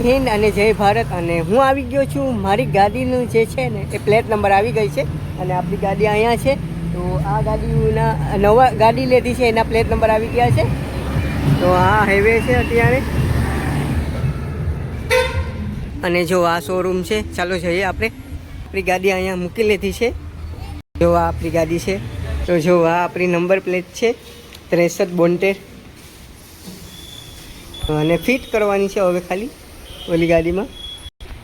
હિન્દ અને જય ભારત. અને હું આવી ગયો છું. મારી ગાડીનું જે છે ને, એ પ્લેટ નંબર આવી ગઈ છે અને આપણી ગાડી અહીંયા છે. તો આ ગાડીના, નવા ગાડી લીધી છે, એના પ્લેટ નંબર આવી ગયા છે. તો આ હાઈવે છે અત્યારે. અને જો આ શોરૂમ છે, ચાલો જઈએ આપણે. આપણી ગાડી અહીંયા મૂકી લીધી છે. જો આ આપણી ગાડી છે. તો જો આ આપણી નંબર પ્લેટ છે, ત્રેસઠ બોન્ટેર અને ફિટ કરવાની છે હવે ખાલી. ઓલી ગાડીમાં?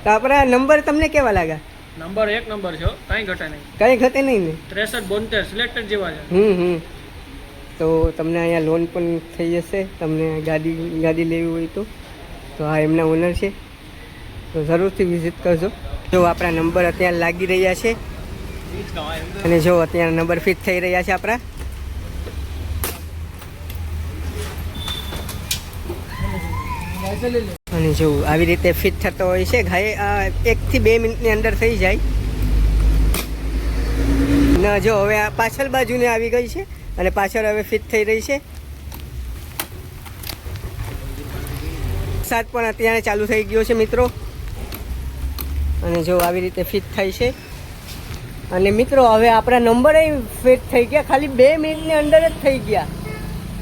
તો આપણા નંબર તમને કેવા લાગ્યા? નંબર એક નંબર છે હો, કાંઈ ઘટે નહીં. કંઈ ઘટે નહીં ને? ત્રેસઠ બોતેર સિલેક્ટેડ જેવા છે. હમ હમ. તો તમને અહીંયા લોન પણ થઈ જશે તમને ગાડી ગાડી લેવી હોય તો. તો આ એમના ઓનર છે. તો જરૂરથી વિઝિટ કરજો. જો આપણા નંબર અત્યારે લાગી રહ્યા છે. અને જો અત્યારે નંબર ફિટ થઈ રહ્યા છે આપણા. અને જો આવી રીતે ફિટ થતો હોય છે, ઘાય એકથી બે મિનિટની અંદર થઈ જાય. ના, જો, હવે આ પાછળ બાજુને આવી ગઈ છે અને પાછળ હવે ફિટ થઈ રહી છે. વરસાદ પણ અત્યારે ચાલુ થઈ ગયો છે, મિત્રો. અને જો આવી રીતે ફિટ થાય છે. અને મિત્રો, હવે આપણા નંબરે ફિટ થઈ ગયા, ખાલી બે મિનિટની અંદર જ થઈ ગયા.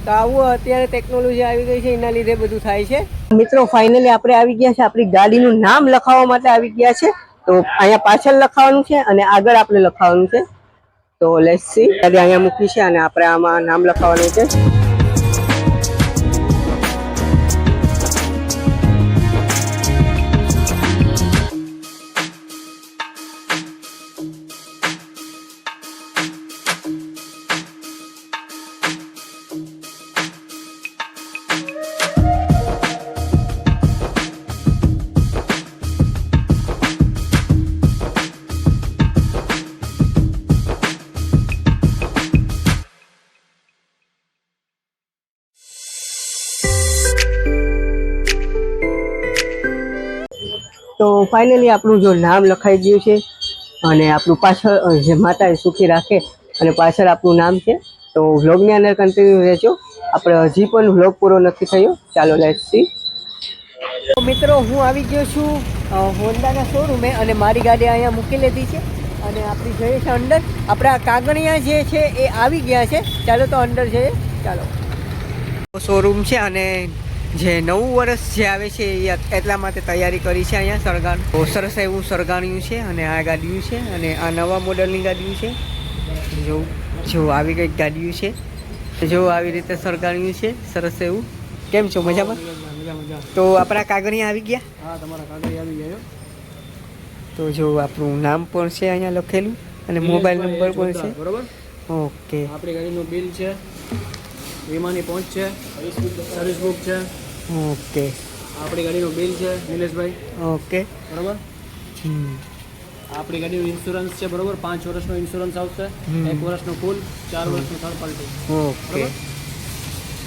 તો આવું અત્યારે ટેકનોલોજી આવી ગઈ છે, એના લીધે બધું થાય છે. મિત્રો ફાઇનલી આપણે આવી ગયા છે. આપણી ગાડીનું નામ લખાવવા માટે આવી ગયા છે. તો અહીંયા પાછળ લખાવવાનું છે અને આગળ આપણે લખાવવાનું છે. તો લેસ સી ગાડી અહીંયા મૂકી છે અને આપણે આમાં નામ લખાવવાનું છે. તો ફાઇનલી આપણું જો નામ લખાઈ ગયું છે અને આપણું પાછળ જે માતા એ સુખી રાખે અને પાછળ આપણું નામ છે. તો વ્લોગની અંદર કન્ટિન્યુ રહેજો. આપણે હજી પણ વ્લોગ પૂરો નથી થયો. ચાલો લેટ સી મિત્રો, હું આવી ગયો છું હોન્ડાના શોરૂમે અને મારી ગાડી અહીંયા મૂકી લીધી છે. અને આપણી જઈએ છે અંદર. આપણા કાગણિયા જે છે એ આવી ગયા છે. ચાલો તો અંદર જઈએ. ચાલો. શોરૂમ છે અને જે નવું વર્ષ જે આવે છે એ એટલા માટે તૈયારી કરી છે અહીંયા સળગાણ બહુ સરસ એવું સળગાણ્યું છે અને આ ગાડીયું છે અને આ નવા મોડલની ગાડીયું છે. જો જો આવી કંઈક ગાડીયું છે. જો આવી રીતે સળગાણ્યું છે સરસ એવું. કેમ છો? મજામાં? મજા મજા તો આપણા કાગળિયા આવી ગયા? હા તમારા કાગળ આવી ગયા તો જો આપણું નામ પણ છે અહીંયા લખેલું અને મોબાઈલ નંબર પણ છે. બરોબર? ઓકે. આપણી ગાડીનું બિલ છે વીમાની પહોંચ છે સર્વિસ બુક છે ઓકે. આપણી ગાડીનું બિલ છે નિલેશભાઈ. ઓકે. બરોબર? આપણી ગાડીનું ઇન્સ્યોરન્સ છે બરોબર? પાંચ વર્ષનો ઇન્સ્યોરન્સ આવશે. એક વર્ષનો ફૂલ ચાર વર્ષનો થર્ડ પાર્ટી ઓકે.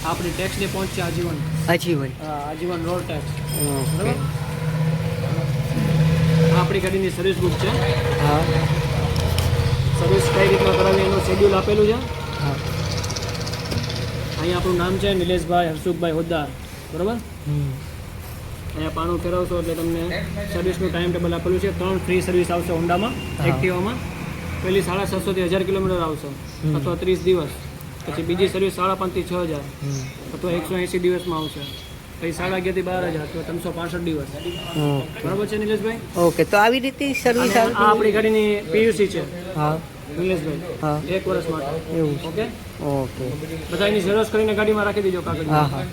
આપણી ટેક્સની ને પહોંચશે આજીવન. આજીવન. હા, આજીવન રોડ ટેક્સ બરોબર? આપણી ગાડીની સર્વિસ બુક છે. હા. સર્વિસ કઈ રીતના કરાવી એનું શેડ્યુલ આપેલું છે? હા. અહીંયા આપણું નામ છે નિલેશભાઈ હર્ષુખભાઈ હોદ્દાર. બરોબર? હમ. અહીંયા પાણું ફેરવશો એટલે તમને સર્વિસનું ટાઈમ ટેબલ આપેલું છે. ત્રણ ફ્રી સર્વિસ આવશે હોન્ડામાં. એક્ટિવામાં પહેલી સાડા સાતસોથી હજાર કિલોમીટર આવશે. અથવા ત્રીસ દિવસ. પછી બીજી સર્વિસ સાડા પાંચથી છ હજાર. અથવા એકસો એંસી દિવસમાં આવશે. પછી સાડા અગિયારથી બાર હજાર અથવા ત્રણસો પાસઠ દિવસ. બરાબર છે નિલેશભાઈ? ઓકે તો આવી રીતે સર્વિસ આ આપણી ગાડીની પીયુસી છે. હા. નિલેશભાઈ એક વર્ષ માટે. એવું ઓકે? ઓકે. બધા એની ઝેરોક્ષ કરીને ગાડીમાં રાખી દીજો કાગળ હા હા.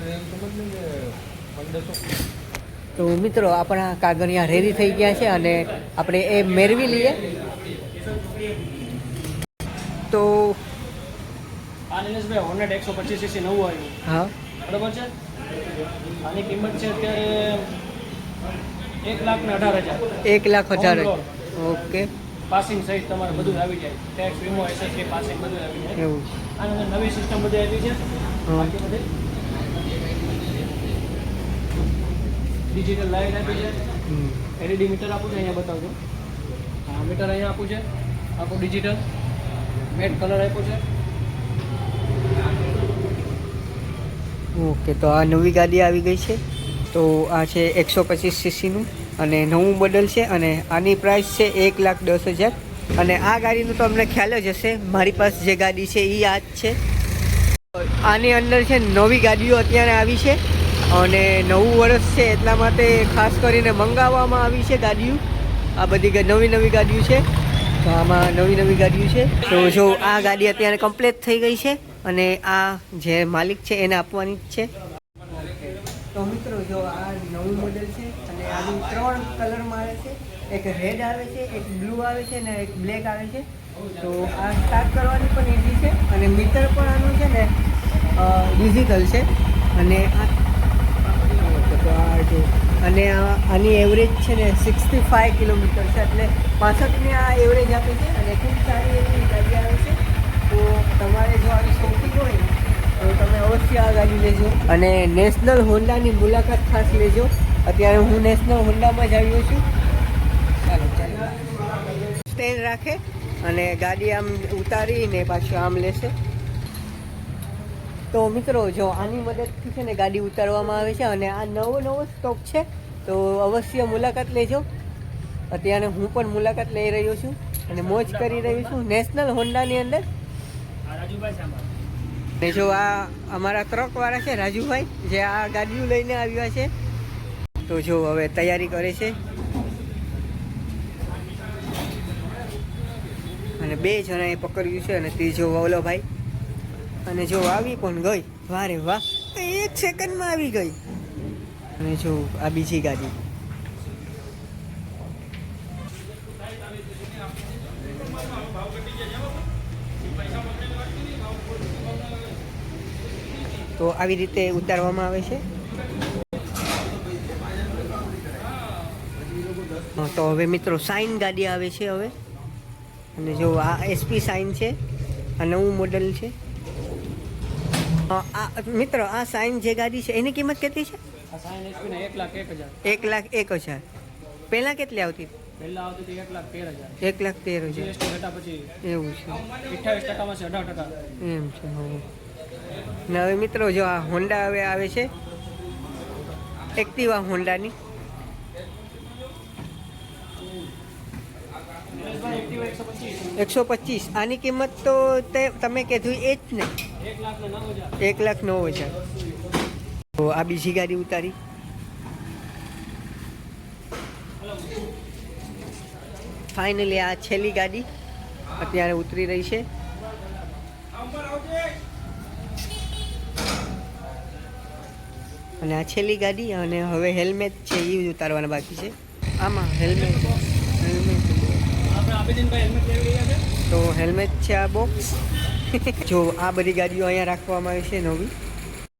તો મિત્રો આપણા કાગળિયા રેડી થઈ ગયા છે અને આપણે એ મેળવી લઈએ. તો આ નિલેશભાઈ એકસો પચીસ સીસી નવું આવ્યું. હા. બરાબર છે? આની કિંમત છે અત્યારે એક લાખ ને અઢાર હજાર. એક લાખ On ઓકે. પાસિંગ સહિત તમારે બધું આવી જાય. ટેક્સ વીમો એસએસટી પાસિંગ બધું આવી જાય. એવું. આની અંદર નવી સિસ્ટમ બધી આવી છે. બાકી બધી ડિજિટલ લાઇટ આપી છે. એલઈડી મીટર આપું છે અહીંયા બતાવજો. હા મીટર અહીંયા આપું છે. આખું ડિજિટલ મેટ કલર આપ્યો છે. ઓકે તો આ નવી ગાડી આવી ગઈ છે. તો આ છે એકસો પચીસ સીસીનું અને નવું મોડલ છે અને આની પ્રાઇસ છે એક લાખ દસ હજાર. અને આ ગાડીનું તો અમને ખ્યાલ જ હશે મારી પાસે જે ગાડી છે એ આ જ છે. આની અંદર છે નવી ગાડીઓ અત્યારે આવી છે. અને નવું વર્ષ છે એટલા માટે ખાસ કરીને મંગાવવામાં આવી છે ગાડીઓ. આ બધી નવી નવી ગાડીઓ છે. તો આમાં નવી નવી ગાડીઓ છે. તો જો આ ગાડી અત્યારે કમ્પ્લીટ થઈ ગઈ છે અને આ જે માલિક છે એને આપવાની જ છે. તો મિત્રો જો આ નવું મોડેલ છે અને આનું ત્રણ કલરમાં આવે છે. એક રેડ આવે છે, એક બ્લુ આવે છે અને એક બ્લેક આવે છે. તો આ સ્ટાર્ટ કરવાની પણ ઇઝી છે અને મીટર પણ આનું છે ને ડિજિટલ છે. અને આ તો આ જો અને આની એવરેજ છે ને સિક્સટી ફાઇવ કિલોમીટર છે. એટલે પાસઠની આ એવરેજ આપે છે અને ખૂબ સારી એવી ગાડી આવે છે. તો તમારે જો આવી શોપિંગ હોય તો તમે અવશ્ય આ ગાડી લેજો. અને નેશનલ હોન્ડાની મુલાકાત ખાસ લેજો. અત્યારે હું નેશનલ હોન્ડામાં જ આવ્યો છું. ચાલો ચાલો. સ્ટેન્ડ રાખે અને ગાડી આમ ઉતારીને પાછું આમ લેશે. તો મિત્રો, જો આની મદદથી છે ને ગાડી ઉતારવામાં આવે છે અને આ નવો નવો સ્ટોક છે, તો અવશ્ય મુલાકાત લેજો. અત્યારે હું પણ મુલાકાત લઈ રહ્યો છું અને મોજ કરી રહ્યો છું નેશનલ હોન્ડાની અંદર. ને જો આ અમારા ટ્રકવાળા છે રાજુભાઈ, જે આ ગાડીઓ લઈને આવ્યા છે. તો જો હવે તૈયારી કરે છે. અને બે જણાએ પકડ્યું છે અને ત્રીજો વવલો ભાઈ અને જો આવી પણ ગઈ, વારે વાહ એક સેકન્ડમાં આવી ગઈ. અને જો આ બીજી ગાડી. તો આવી રીતે ઉતારવામાં આવે છે? તો હવે મિત્રો સાઇન ગાડી આવે છે હવે. અને જો આ એસપી સાઇન છે આ નવું મોડલ છે. મિત્રો આ સાઈન જે ગાડી છે એની કિંમત કેટલી છે? એક લાખ એક હજાર. પહેલાં કેટલી આવતી? એક લાખ તેર હજાર. એવું છે. એમ છે ને હવે મિત્રો જો આ હોન્ડા હવે આવે છે એક્ટિવા હોન્ડાની એકસો પચીસ. આની કિંમત તો તે તમે કીધું એ જ ને. એક લાખ નવ હજાર. તો આ બીજી ગાડી ઉતારી. ફાઇનલી આ છેલ્લી ગાડી અત્યારે ઉતરી રહી છે. અને આ છેલ્લી ગાડી અને હવે હેલ્મેટ છે એ ઉતારવાના બાકી છે. આમાં હેલ્મેટ હેલ્મેટ તો હેલ્મેટ છે આ બોક્સ જો આ બધી ગાડીઓ અહીંયા રાખવામાં આવી છે નવી